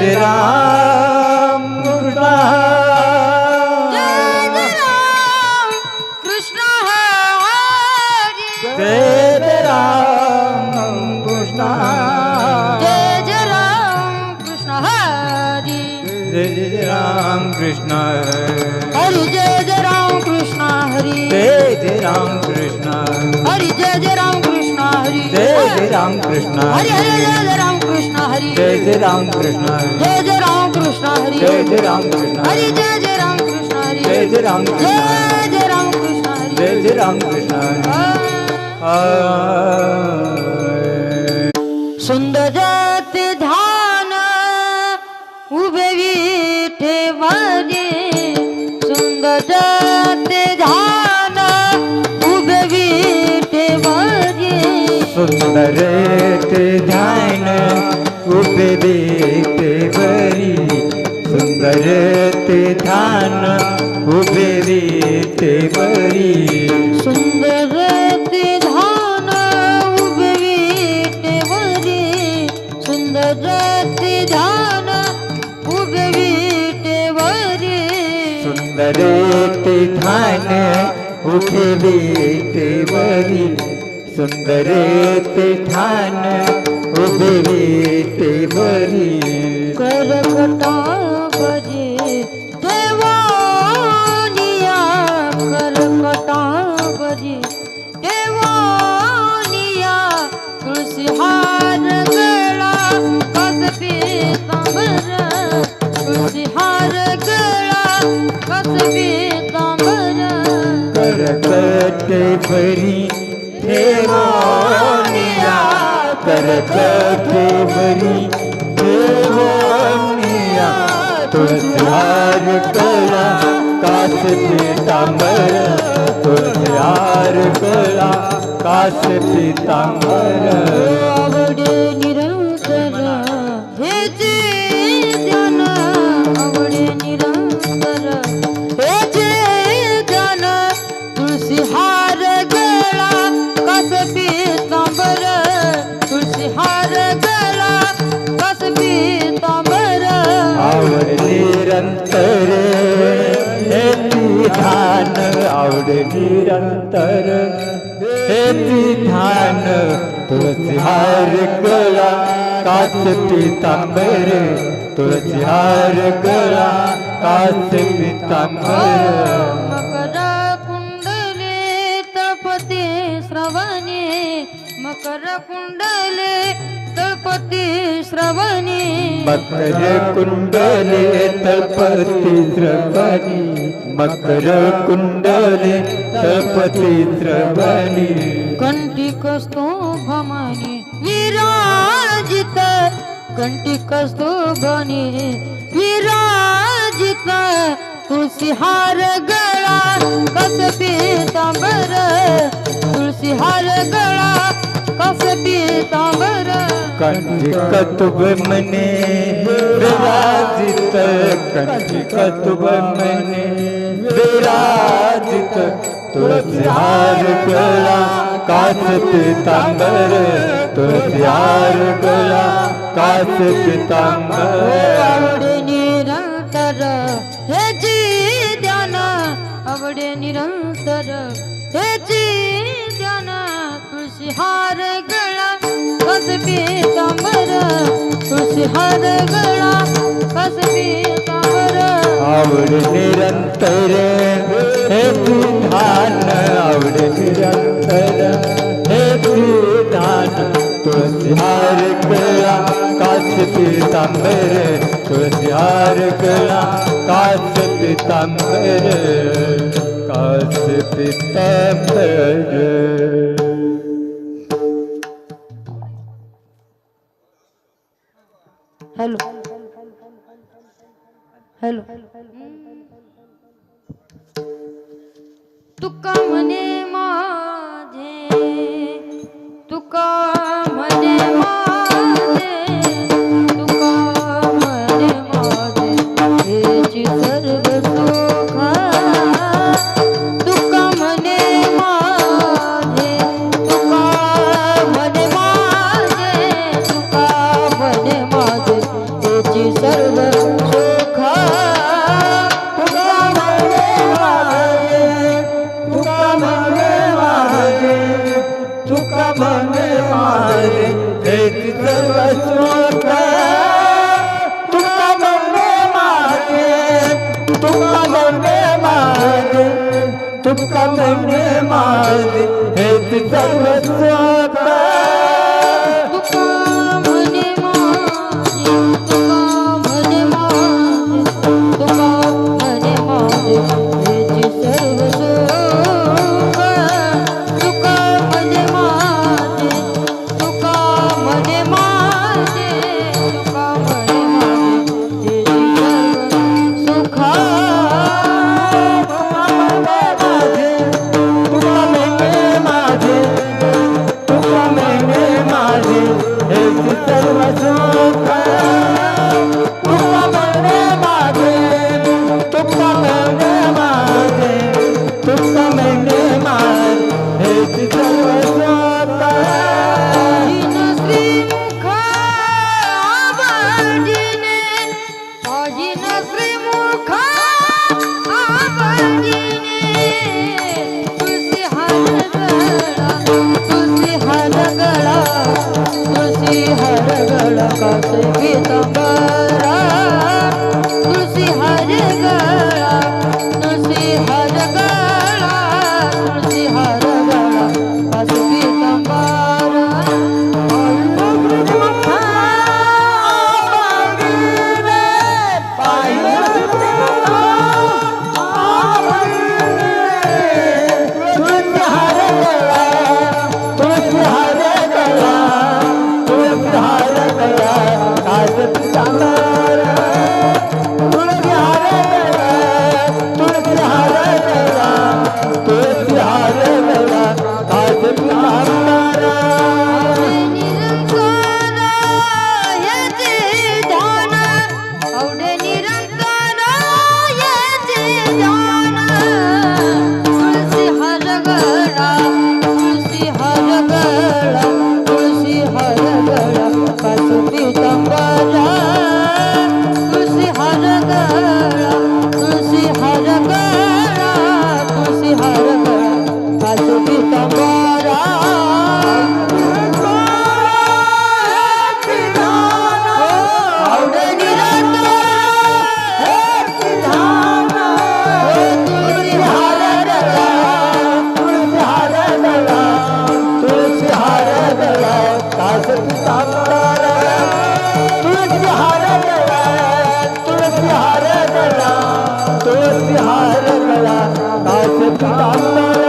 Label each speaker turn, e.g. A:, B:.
A: जय राम कृष्ण
B: जय जय राम कृष्ण हरी
A: जय जय राम कृष्ण
B: जय जय राम कृष्ण हरी
A: जय जय राम कृष्ण
B: हरी जय जय राम कृष्ण हरी
A: जय जय राम कृष्ण
B: हरी। जय जय राम कृष्ण हरी।
A: जय जय राम कृष्ण
B: हरी। जय जय राम कृष्ण हरी।
A: जय जय राम कृष्ण
B: जय जय राम कृष्ण हरी।
A: जय जय राम कृष्ण
B: हरी। जय जय राम कृष्ण हरी
A: जय जय
B: सुंदर ते ध्यान उभे
A: बरी सुंदर ते ध्यान उभे देते बरी
B: सुंदर ते ध्यान उभे विठेवरे सुंदर ते ध्यान उभे विठेवरे
A: सुंदर ते ध्यान उभे देते बरी सुंदर ते ध्यान उभे देते बरी
B: करकटा बजे देवानिया करकटा बजे। देवानिया तुळशी हार गळा कस पितांबर तुळशी हार गळा कस पितांबर
A: करकटे बरी करकटे देवनिया ठेवोनिया कला कळा कास पितांबर तुळसार कळा कास पितांबर
B: निरंतर हे ध्यान आवड निरंतर. हे ध्यान
A: तुळसी हार गळा काच पितांबर तुळसी हार गळा काच पितांबर
B: मकर कुंडले तळपती श्रवणे। मकर कुंडले तळपती श्रवणे।
A: मकर कुंडले तळपती द्रवणी मकर कुंडले तळपती द्रवणी
B: कंटिकस्तो भमनी विराजित। कंटिकस्तो भनी विराजित। तुळशी हार गळा कस पितांबर। तुळशी हार गळा कस पितांबर
A: कंठिकतुब मने विराजित कंठिकतुब मने विराजित तुळसी गला गळा कास पितांबर गला हार गळा
B: निरंतर हे जी ध्यान आवडे निरंतर हे जी ध्यान हार गळा कसबी पितांबर तुळशी हार गळा कसबी पितांबर
A: आवड निरंतर हे तू धान आवड निरंतर हे तू धान हार गळा कासबी तांबर तुळसी गळा
B: कासबी तांबर कासबी तांबर मन मारे एक सर्व तुका मने मारे तुका मने मारे तुका मने मारे एक सर्व Muhammed Rasul Vietnam. दोस्ती हार
A: गया दास पिता